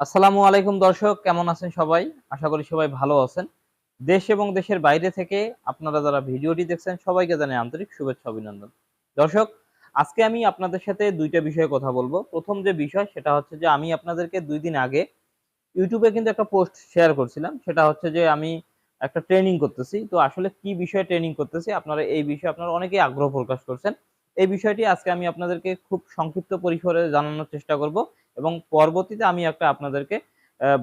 আসসালামু আলাইকুম দর্শক, কেমন আছেন সবাই? আশা করি সবাই ভালো আছেন। দেশ এবং দেশের বাইরে থেকে আপনারা যারা ভিডিওটি দেখছেন, সবাইকে জানাই আন্তরিক শুভেচ্ছা, অভিনন্দন। দর্শক, আজকে আমি আপনাদের সাথে দুইটা বিষয়ে কথা বলব। প্রথম যে বিষয়, সেটা হচ্ছে যে আমি আপনাদেরকে দুই দিন আগে ইউটিউবে কিন্তু একটা পোস্ট শেয়ার করছিলাম। সেটা হচ্ছে যে আমি একটা ট্রেনিং করতেছি। তো আসলে কি বিষয়ে ট্রেনিং করতেছি, আপনারা এই বিষয়ে আপনারা অনেকেই আগ্রহ প্রকাশ করছেন। এই বিষয়টি আজকে আমি আপনাদেরকে খুব সংক্ষিপ্ত পরিসরে জানানোর চেষ্টা করব। এবং পরবর্তীতে আমি একটা আপনাদেরকে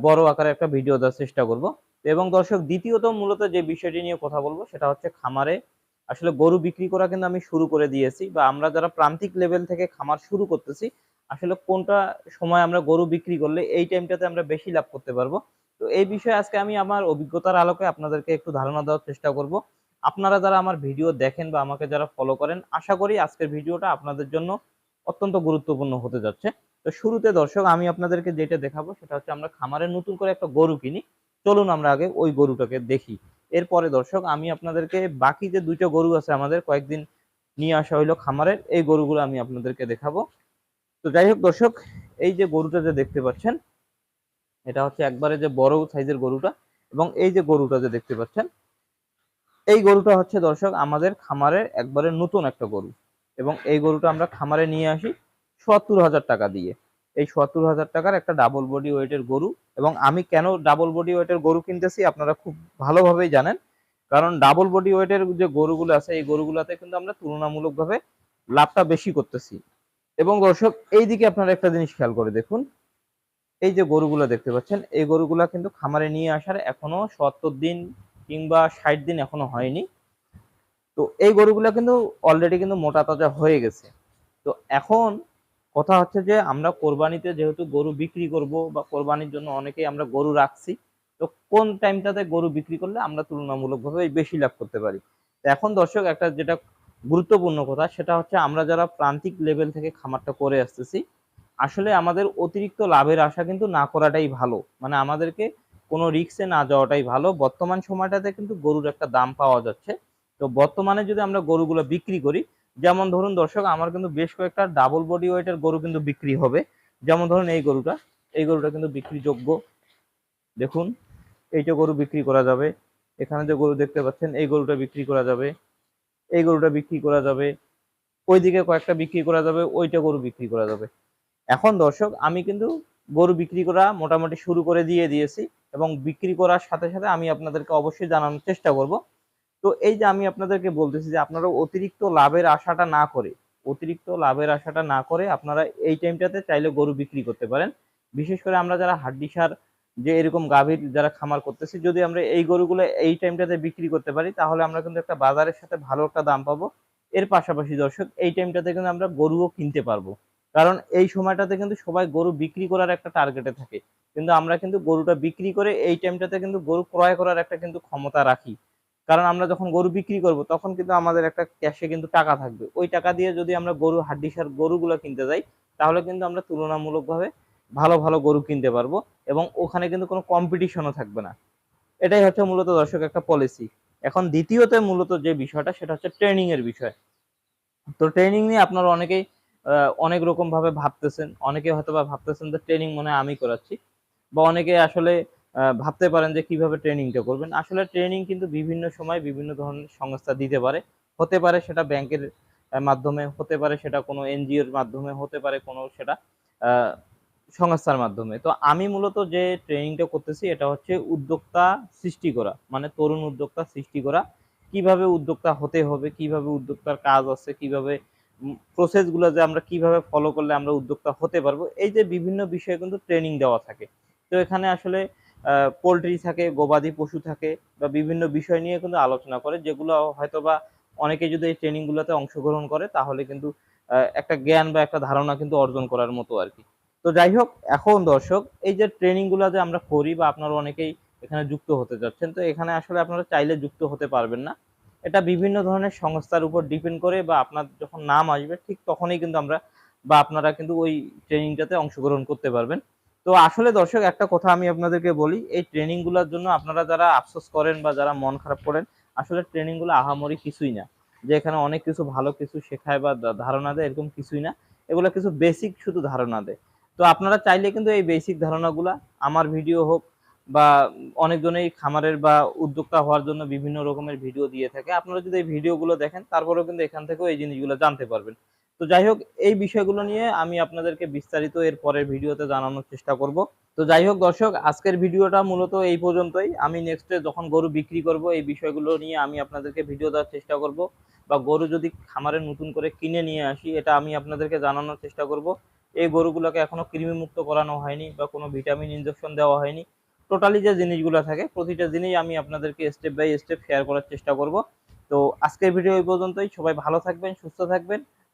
বড় আকারে একটা ভিডিও দেওয়ার চেষ্টা করব। এবং দর্শক, দ্বিতীয়ত মূলত যে বিষয়টি নিয়ে কথা বলব সেটা হচ্ছে খামারে আসলে গরু বিক্রি করা কিন্তু আমি শুরু করে দিয়েছি বা আমরা যারা প্রান্তিক লেভেল থেকে খামার শুরু করতেছি, আসলে কোনটা সময় আমরা গরু বিক্রি করলে এই টাইমটাতে আমরা বেশি লাভ করতে পারব। তো এই বিষয়ে আজকে আমি আমার অভিজ্ঞতার আলোকে আপনাদেরকে একটু ধারণা দেওয়ার চেষ্টা করব। আপনারা যারা আমার ভিডিও দেখেন বা আমাকে যারা ফলো করেন, আশা করি আজকের ভিডিওটা আপনাদের জন্য অত্যন্ত গুরুত্বপূর্ণ হতে যাচ্ছে। তো শুরুতে দর্শক, আমি আপনাদেরকে যেটা দেখাবো সেটা হচ্ছে আমরা খামারে নতুন করে একটা গরু কিনি। চলুন আমরা আগে ওই গরুটাকে দেখি। এরপরে দর্শক, আমি আপনাদেরকে বাকি যে দুইটা গরু আছে আমাদের কয়েকদিন নিয়ে আসা হইল খামারের, এই গরুগুলো আমি আপনাদেরকে দেখাবো। তো যাই হোক দর্শক, এই যে গরুটা যে দেখতে পাচ্ছেন, এটা হচ্ছে একবারে যে বড় সাইজের গরুটা এবং এই যে গরুটা যে দেখতে পাচ্ছেন, এই গরুটা হচ্ছে দর্শক আমাদের খামারের একবারে নতুন একটা গরু এবং এই গরুটা আমরা খামারে নিয়ে আসি। সত্তর হাজার টাকা দিয়ে। এই সত্তর হাজার টাকার একটা ডাবল বডি ওয়েটের গরু। এবং আমি কেন ডাবল বডি ওয়েটের গরু কিনতেছি, আপনারা খুব ভালোভাবেই জানেন। কারণ ডাবল বডি ওয়েটের যে গরুগুলো আছে, এই গরুগুলোতে কিন্তু আমরা তুলনামূলকভাবে লাভটা বেশি করতেছি। এবং দর্শক এই দিকে আপনারা একটা জিনিস খেয়াল করে দেখুন। এই যে গরুগুলো দেখতে পাচ্ছেন, এই গরুগুলা কিন্তু খামারে নিয়ে আসার এখনও সত্তর দিন কিংবা ষাট দিন এখনও হয়নি। তো এই গরুগুলা কিন্তু অলরেডি কিন্তু মোটা তাজা হয়ে গেছে। তো এখন কথা হচ্ছে যে, আমরা কোরবানিতে যেহেতু গরু বিক্রি করব বা কোরবানির জন্য অনেকেই আমরা গরু রাখছি, তো কোন টাইমটাতে গরু বিক্রি করলে আমরা তুলনামূলকভাবে বেশি লাভ করতে পারি? এখন দর্শক, একটা যেটা গুরুত্বপূর্ণ কথা, সেটা হচ্ছে আমরা যারা প্রান্তিক লেভেল থেকে খামারটা করে আসতেছি, আসলে আমাদের অতিরিক্ত লাভের আশা কিন্তু না করাটাই ভালো। মানে আমাদেরকে কোনো রিক্সে না যাওয়াটাই ভালো। বর্তমান সময়টাতে কিন্তু গরুর একটা দাম পাওয়া যাচ্ছে। তো বর্তমানে যদি আমরা গরুগুলো বিক্রি করি যেমন ধরুন দর্শক, আমার কিন্তু বেশ কয়েকটা ডাবল বডি ওয়েটের গরু কিন্তু বিক্রি হবে। যেমন ধরুন এই গরুটা এই গরুটা কিন্তু বিক্রিযোগ্য। দেখুন এইটা গরু বিক্রি করা যাবে, এখানে যে গরু দেখতে পাচ্ছেন, এই গরুটা বিক্রি করা যাবে, এই গরুটা বিক্রি করা যাবে, ওইদিকে কয়েকটা বিক্রি করা যাবে, ওইটা গরু বিক্রি করা যাবে। এখন দর্শক, আমি কিন্তু গরু বিক্রি করা মোটামুটি শুরু করে দিয়ে দিয়েছি এবং বিক্রি করার সাথে সাথে আমি আপনাদেরকে অবশ্যই জানানোর চেষ্টা করব। তো এই যে আমি আপনাদেরকে বলতেছি যে আপনারা অতিরিক্ত লাভের আশাটা না করে, অতিরিক্ত লাভের আশাটা না করে আপনারা এই টাইমটাতে চাইলে গরু বিক্রি করতে পারেন। বিশেষ করে আমরা যারা হাড্ডি সার, যে এরকম গাভীর যারা খামার করতেছি, যদি আমরা এই গরুগুলো এই টাইমটাতে বিক্রি করতে পারি, তাহলে আমরা কিন্তু একটা বাজারের সাথে ভালো একটা দাম পাবো। এর পাশাপাশি দর্শক, এই টাইমটাতে কিন্তু আমরা গরুও কিনতে পারব। কারণ এই সময়টাতে কিন্তু সবাই গরু বিক্রি করার একটা টার্গেটে থাকে। কিন্তু আমরা কিন্তু গরুটা বিক্রি করে এই টাইমটাতে কিন্তু গরু ক্রয় করার একটা কিন্তু ক্ষমতা রাখি। কারণ আমরা যখন গরু বিক্রি করব, তখন কিন্তু আমাদের একটা ক্যাশে কিন্তু টাকা থাকবে। ওই টাকা দিয়ে যদি আমরা গরু, হাড্ডি সার গরুগুলো কিনতে যাই, তাহলে কিন্তু আমরা তুলনামূলকভাবে ভালো ভালো গরু কিনতে পারব এবং ওখানে কিন্তু কোনো কম্পিটিশনও থাকবে না। এটাই হচ্ছে মূলত দর্শক একটা পলিসি এখন দ্বিতীয়ত মূলত যে বিষয়টা, সেটা হচ্ছে ট্রেনিং এর বিষয়। তো ট্রেনিং নিয়ে আপনারা অনেকেই অনেক রকম ভাবে ভাবতেছেন, অনেকে হয়তো বা ভাবতেছেন যে ট্রেনিং মনে হয় আমি করাচ্ছি, বা অনেকে আসলে ভাবতে পারেন যে কীভাবে ট্রেনিংটা করবেন। আসলে ট্রেনিং কিন্তু বিভিন্ন সময় বিভিন্ন ধরনের সংস্থা দিতে পারে। হতে পারে সেটা ব্যাংকের মাধ্যমে, হতে পারে সেটা কোনো এনজিওর মাধ্যমে, হতে পারে কোনো সেটা সংস্থার মাধ্যমে। তো আমি মূলত যে ট্রেনিংটা করতেছি এটা হচ্ছে উদ্যোক্তা সৃষ্টি করা মানে তরুণ উদ্যোক্তা সৃষ্টি করা। কীভাবে উদ্যোক্তা হতে হবে, কীভাবে উদ্যোক্তার কাজ আছে, কীভাবে প্রসেসগুলো যে আমরা কীভাবে ফলো করলে আমরা উদ্যোক্তা হতে পারব, এই যে বিভিন্ন বিষয়ে কিন্তু ট্রেনিং দেওয়া থাকে। তো এখানে আসলে পোলট্রি থাকে, গবাদি পশু থাকে বা বিভিন্ন বিষয় নিয়ে কিন্তু আলোচনা করে, যেগুলো হয়তো বা অনেকে যদি এই ট্রেনিংগুলোতে অংশগ্রহণ করে, তাহলে কিন্তু একটা জ্ঞান বা একটা ধারণা কিন্তু অর্জন করার মতো আর কি। তো যাই হোক, এখন দর্শক, এই যে ট্রেনিংগুলো যে আমরা করি বা আপনারা অনেকেই এখানে যুক্ত হতে যাচ্ছেন, তো এখানে আসলে আপনারা চাইলে যুক্ত হতে পারবেন না। এটা বিভিন্ন ধরনের সংস্থার উপর ডিপেন্ড করে বা আপনার যখন নাম আসবে, ঠিক তখনই কিন্তু আমরা বা আপনারা কিন্তু ওই ট্রেনিংটাতে অংশগ্রহণ করতে পারবেন। তো আসলে দর্শক, একটা কথা আমি আপনাদেরকে বলি, এই ট্রেনিংগুলোর জন্য আপনারা যারা আফসোস করেন বা যারা মন খারাপ করেন, আসলে ট্রেনিংগুলো আহামরি কিছুই না। যে এখানে অনেক কিছু ভালো কিছু শেখায় বা ধারণা দেয় এরকম কিছুই না। এগুলো কিছু বেসিক শুধু ধারণা দেয়। তো আপনারা চাইলে কিন্তু এই বেসিক ধারণাগুলা আমার ভিডিও হোক বা অনেকজনেই খামারের বা উদ্যোক্তা হওয়ার জন্য বিভিন্ন রকমের ভিডিও দিয়ে থাকে। আপনারা যদি এই ভিডিওগুলো দেখেন, তারপরেও কিন্তু এখান থেকেও এই জিনিসগুলো জানতে পারবেন। তো যাই হোক, এই বিষয়গুলো নিয়ে আমি আপনাদেরকে বিস্তারিত এর পরের ভিডিওতে জানানোর চেষ্টা করব। তো যাই হোক, দর্শক, আজকের ভিডিওটা মূলত এই পর্যন্তই। আমি নেক্সটে যখন গরু বিক্রি করব, এই বিষয়গুলো নিয়ে আমি আপনাদেরকে ভিডিও দেওয়ার চেষ্টা করব বা গরু যদি খামারে নতুন করে কিনে নিয়ে আসি, এটা আমি আপনাদেরকে জানানোর চেষ্টা করব। এই গরুগুলোকে এখনও কৃমি মুক্ত করানো হয়নি বা কোনো ভিটামিন ইনজেকশন দেওয়া হয়নি। টোটালি যে জিনিসগুলো থাকে, প্রতিটা জিনিস আমি আপনাদেরকে স্টেপ বাই স্টেপ শেয়ার করার চেষ্টা করব। তো আজকের ভিডিও এই পর্যন্তই। সবাই ভালো থাকবেন, সুস্থ থাকবেন।